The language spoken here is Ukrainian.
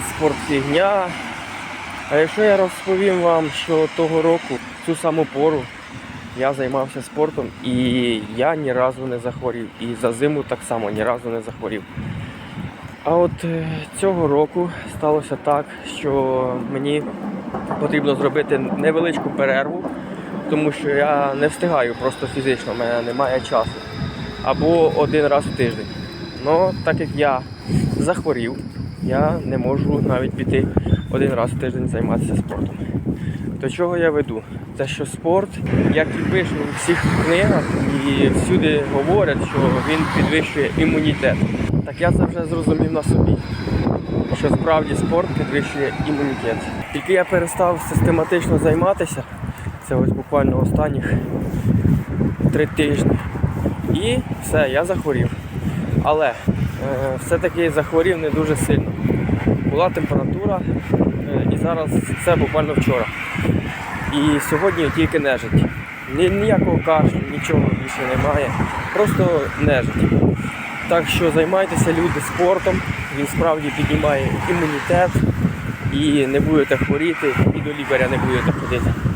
спорт фігня. А якщо я розповім вам, що того року, цю саму пору, я займався спортом і я ні разу не захворів. І за зиму так само ні разу не захворів. А от е, цього року сталося так, що мені потрібно зробити невеличку перерву, тому що я не встигаю просто фізично, в мене немає часу. Або один раз в тиждень. Ну, так як я захворів, я не можу навіть піти один раз в тиждень займатися спортом. До чого я веду? Те, що спорт, як і пишуть у всіх книгах, і всюди говорять, що він підвищує імунітет. Так я це вже зрозумів на собі, що справді спорт підвищує імунітет. Тільки я перестав систематично займатися, це ось буквально останніх три тижні. І все, я захворів. Але все-таки захворів не дуже сильно. Була температура, е, і зараз це буквально вчора. І сьогодні тільки нежить. Ніякого кашлю, нічого більше немає. Просто нежить. Так що займайтеся люди спортом, він справді піднімає імунітет і не будете хворіти, і до лікаря не будете ходити.